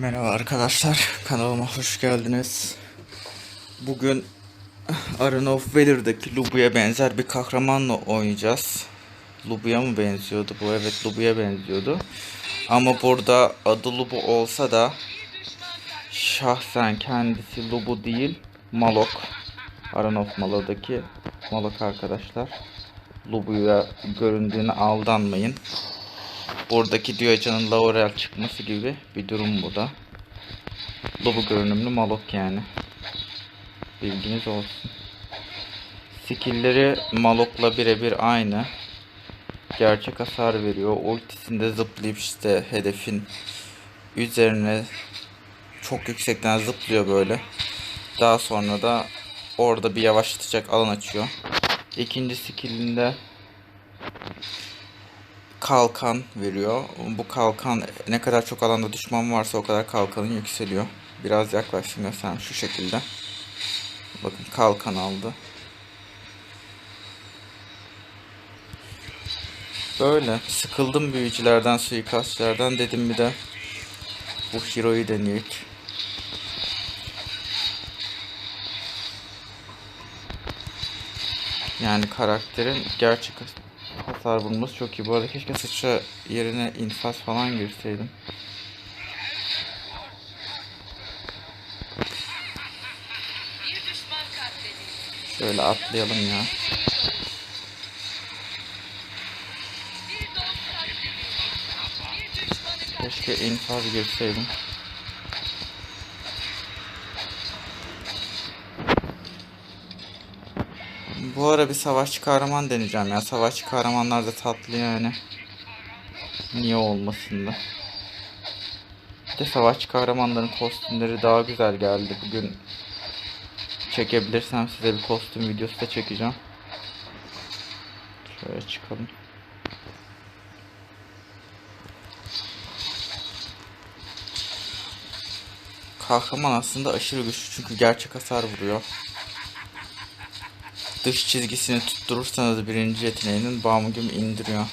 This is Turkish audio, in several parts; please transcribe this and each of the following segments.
Merhaba arkadaşlar, kanalıma hoş geldiniz. Bugün Arena of Valor'daki Lubu'ya benzer bir kahramanla oynayacağız. Lubu'ya mı benziyordu bu? Evet Lubu'ya benziyordu. Ama burada adı Lubu olsa da şahsen kendisi Lubu değil, Malok. Arena of Malok'daki Malok arkadaşlar. Lubu'ya göründüğüne aldanmayın. Buradaki Diogen'ın Laurel çıkması gibi bir durum bu da. Lobu görünümlü Malok yani. Bilginiz olsun. Skill'leri Malok'la birebir aynı. Gerçek hasar veriyor. Ultisinde zıplayıp işte hedefin üzerine çok yüksekten zıplıyor böyle. Daha sonra da orada bir yavaşlatacak alan açıyor. İkinci skill'inde kalkan veriyor. Bu kalkan ne kadar çok alanda düşman varsa o kadar kalkanın yükseliyor. Biraz yaklaştım sen şu şekilde. Bakın kalkan aldı. Böyle sıkıldım büyücülerden, suikastçılardan dedim bir de bu hero'yu deneyek. Yani karakterin gerçek hasar vurması çok iyi. Bu arada keşke sıçra yerine infaz falan girseydim. Şöyle atlayalım ya. Keşke infaz girseydim. Bu ara bir savaşçı kahraman deneyeceğim ya. Savaşçı kahramanlar da tatlı yani. Niye olmasın da. Bir de savaşçı kahramanların kostümleri daha güzel geldi. Bugün çekebilirsem size bir kostüm videosu da çekeceğim. Şöyle çıkalım. Kahraman aslında aşırı güçlü çünkü gerçek hasar vuruyor. Dış çizgisini tutturursanız birinci yeteneğinin gibi indiriyor.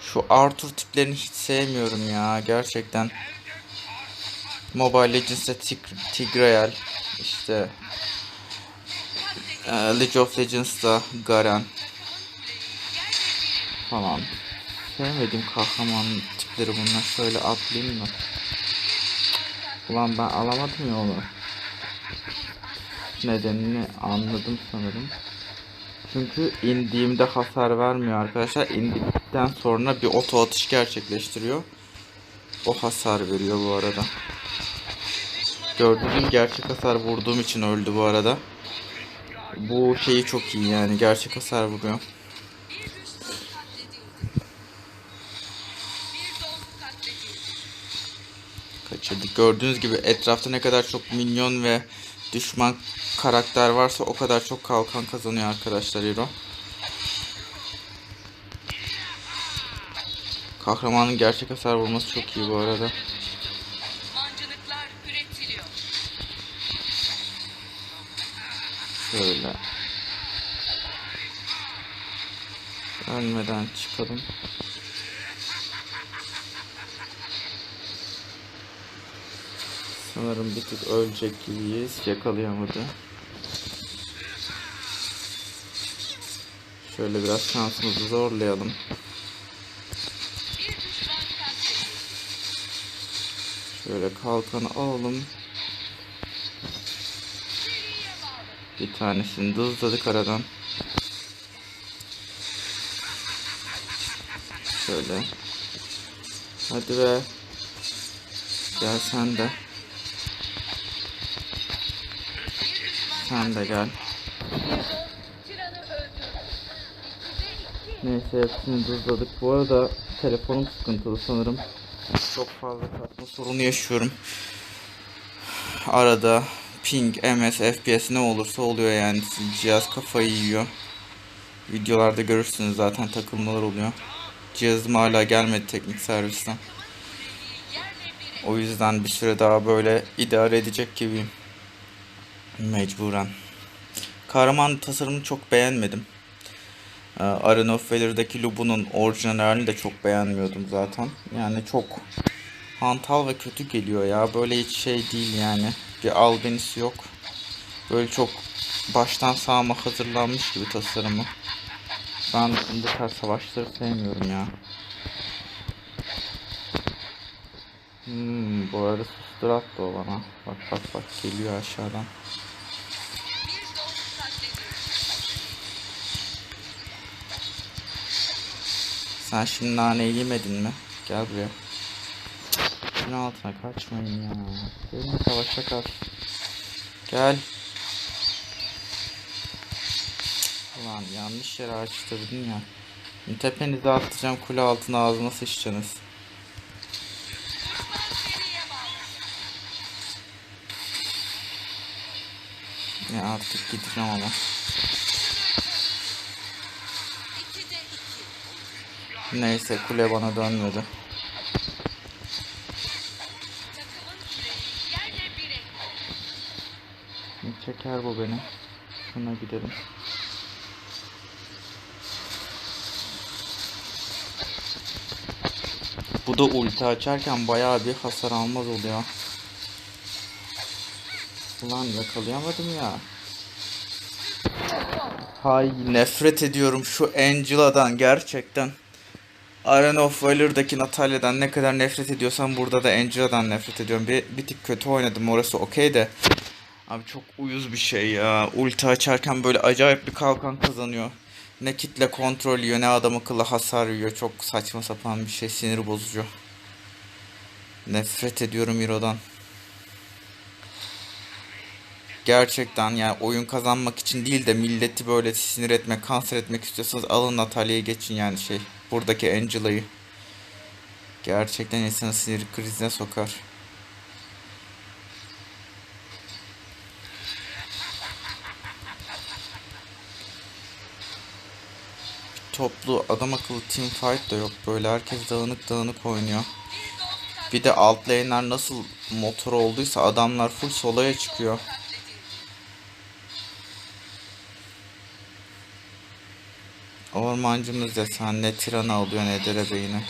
Şu Arthur tiplerini hiç sevmiyorum ya gerçekten. Mobile Legends'te Tig- Tigreal, işte e, League of Legends'ta Garen falan. Sevmediğim kahraman tipleri bunlar. Şöyle atlayayım mı? Ulan ben alamadım ya onu. Nedenini anladım sanırım. Çünkü indiğimde hasar vermiyor arkadaşlar. İndikten sonra bir oto atış gerçekleştiriyor. O hasar veriyor bu arada. Gördüğünüz gibi gerçek hasar vurduğum için öldü bu arada. Bu şeyi çok iyi yani gerçek hasar vuruyor. Kaçırdık. Gördüğünüz gibi etrafta ne kadar çok minyon ve düşman karakter varsa o kadar çok kalkan kazanıyor arkadaşlar Hero. Kahramanın gerçek hasar vurması çok iyi bu arada. Şöyle. Ölmeden çıkalım. Sanırım bir tık ölecek gibiyiz. Yakalayamadı. Şöyle biraz şansımızı zorlayalım. Şöyle kalkanı alalım. Bir tanesini dızladık aradan. Şöyle. Hadi be. Gel sen de. Sen de gel. Neyse hepsini dızladık. Bu arada telefonum sıkıntılı sanırım. Çok fazla kasma sorunu yaşıyorum. Arada ping, ms, fps ne olursa oluyor yani. Cihaz kafayı yiyor. Videolarda görürsünüz zaten takılmalar oluyor. Cihazım hala gelmedi teknik servisten. O yüzden bir süre daha böyle idare edecek gibiyim. Mecburen. Kahraman tasarımını çok beğenmedim. Ee, Arena of Valor'daki Lubu'nun orijinal halini de çok beğenmiyordum zaten. Yani çok hantal ve kötü geliyor ya. Böyle hiç şey değil yani. Bir albenisi yok. Böyle çok baştan sağma hazırlanmış gibi tasarımı. Ben bu tarz savaşları sevmiyorum ya. Hmm, bu arada susturat da o bana. Bak bak bak geliyor aşağıdan. Sen şimdi naneyi yemedin mi? Gel buraya. Şunun altına kaçmayın ya. Gelin savaşa kal. Gel. Ulan yanlış yere açtırdın ya. Tepenize atlayacağım kule altına ağzıma sıçacaksınız. Ya artık gideceğim ama. Neyse kule bana dönmedi. Çeker bu beni. Şuna gidelim. Bu da ulti açarken bayağı bir hasar almaz oluyor. Ulan yakalayamadım ya. Hay nefret ediyorum şu Angela'dan gerçekten. Arena of Valor'daki Natalia'dan ne kadar nefret ediyorsam burada da Angela'dan nefret ediyorum. Bir, bir tık kötü oynadım orası okey de. Abi çok uyuz bir şey ya. Ulti açarken böyle acayip bir kalkan kazanıyor. Ne kitle kontrol yiyor ne adam akıllı hasar yiyor. Çok saçma sapan bir şey sinir bozucu. Nefret ediyorum Hero'dan. Gerçekten yani oyun kazanmak için değil de milleti böyle sinir etmek, kanser etmek istiyorsanız alın Natalia'yı geçin yani şey. Buradaki Angela'yı. Gerçekten insanı sinir krizine sokar. Toplu adam akıllı team fight da yok böyle herkes dağınık dağınık oynuyor. Bir de alt lane'ler nasıl motor olduysa adamlar full solaya çıkıyor. Ormancımız da sen ne tiranı alıyor ne.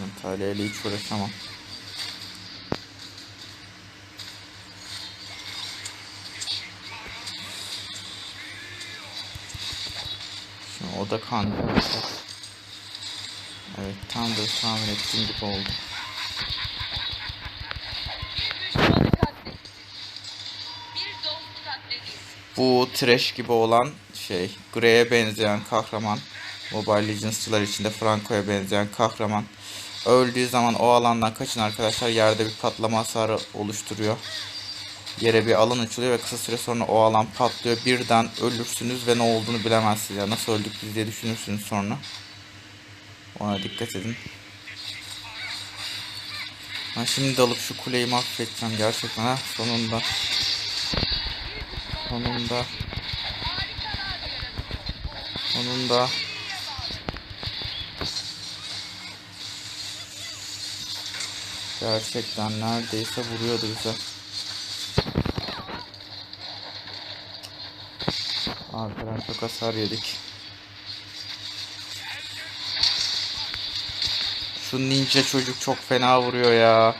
Ben Talya ile hiç uğraşamam. Şimdi o da kan. Evet tam da tahmin ettiğim gibi oldu. Bu trash gibi olan şey Grey'e benzeyen kahraman Mobile Legends'çılar içinde Franco'ya benzeyen kahraman öldüğü zaman o alandan kaçın arkadaşlar yerde bir patlama hasarı oluşturuyor. Yere bir alan açılıyor ve kısa süre sonra o alan patlıyor. Birden ölürsünüz ve ne olduğunu bilemezsiniz. Ya nasıl öldük biz diye düşünürsünüz sonra. Ona dikkat edin. Ben şimdi dalıp şu kuleyi mahvedeceğim gerçekten ha sonunda. Sonunda. Sonunda. Gerçekten neredeyse vuruyordu bize. Arkadan çok hasar yedik. Şu ninja çocuk çok fena vuruyor ya.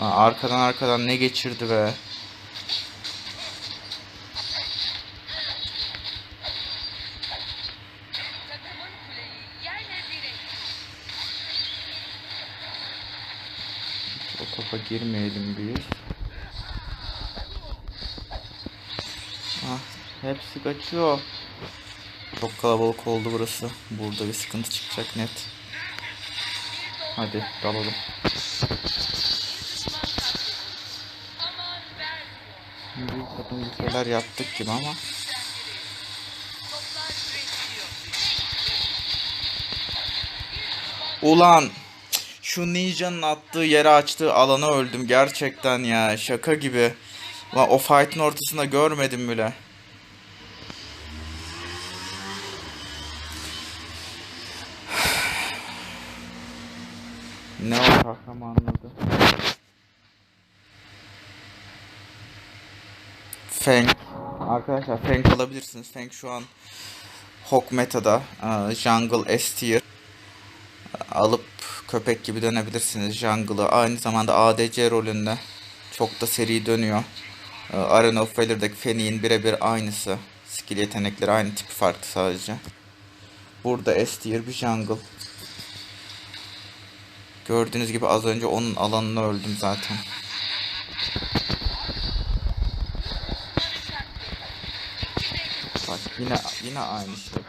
Arkadan arkadan ne geçirdi be. Takımın kuleyi yerle bir etti. O topa girmeyelim biz. Ah, hepsi kaçıyor. Çok kalabalık oldu burası. Burada bir sıkıntı çıkacak net. Hadi dalalım. Büyük takım bir şeyler yaptık gibi ama. Ulan şu ninjanın attığı yere açtığı alana öldüm gerçekten ya şaka gibi. Ulan o fight'ın ortasında görmedim bile. Ne o kahramanın adı? Feng. Arkadaşlar Feng alabilirsiniz. Feng şu an Hawk Meta'da. e, Jungle S tier. Alıp köpek gibi dönebilirsiniz Jungle'ı. Aynı zamanda ADC rolünde. Çok da seri dönüyor. E, Arena of Valor'daki Fenix'in birebir aynısı. Skill yetenekleri aynı tipi farklı sadece. Burada S tier bir jungle. Gördüğünüz gibi az önce onun alanına öldüm zaten. Bak yine yine aynı şey.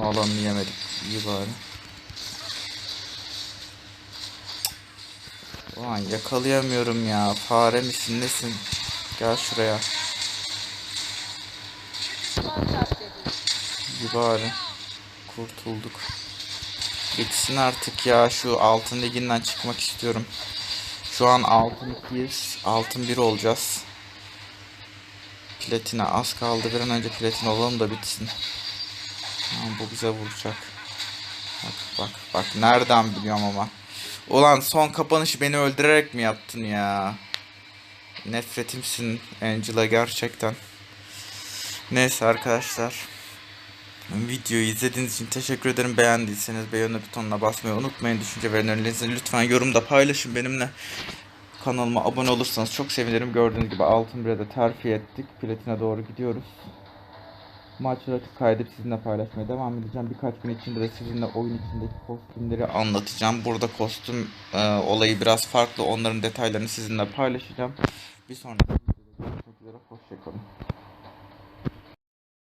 O alanını yemedik. İyi bari. Ulan yakalayamıyorum ya. Fare misin nesin? Gel şuraya. İyi bari. Kurtulduk. Bitsin artık ya. Şu altın liginden çıkmak istiyorum. Şu an altın 2'yiz. Altın 1 olacağız. Platine az kaldı. Bir an önce platin olalım da bitsin. Tamam, bu bize vuracak. Bak bak bak. Nereden biliyorum ama. Ulan son kapanışı beni öldürerek mi yaptın ya? Nefretimsin Angela gerçekten. Neyse arkadaşlar. Videoyu izlediğiniz için teşekkür ederim. Beğendiyseniz beğeni butonuna basmayı unutmayın. Düşünce ve önerilerinizi lütfen yorumda paylaşın benimle. Kanalıma abone olursanız çok sevinirim. Gördüğünüz gibi altın bire de terfi ettik. Platine doğru gidiyoruz. Maçları kaydedip sizinle paylaşmaya devam edeceğim. Birkaç gün içinde de sizinle oyun içindeki kostümleri anlatacağım. Burada kostüm e, olayı biraz farklı. Onların detaylarını sizinle paylaşacağım. Bir sonraki videoda görüşmek üzere. Hoşçakalın.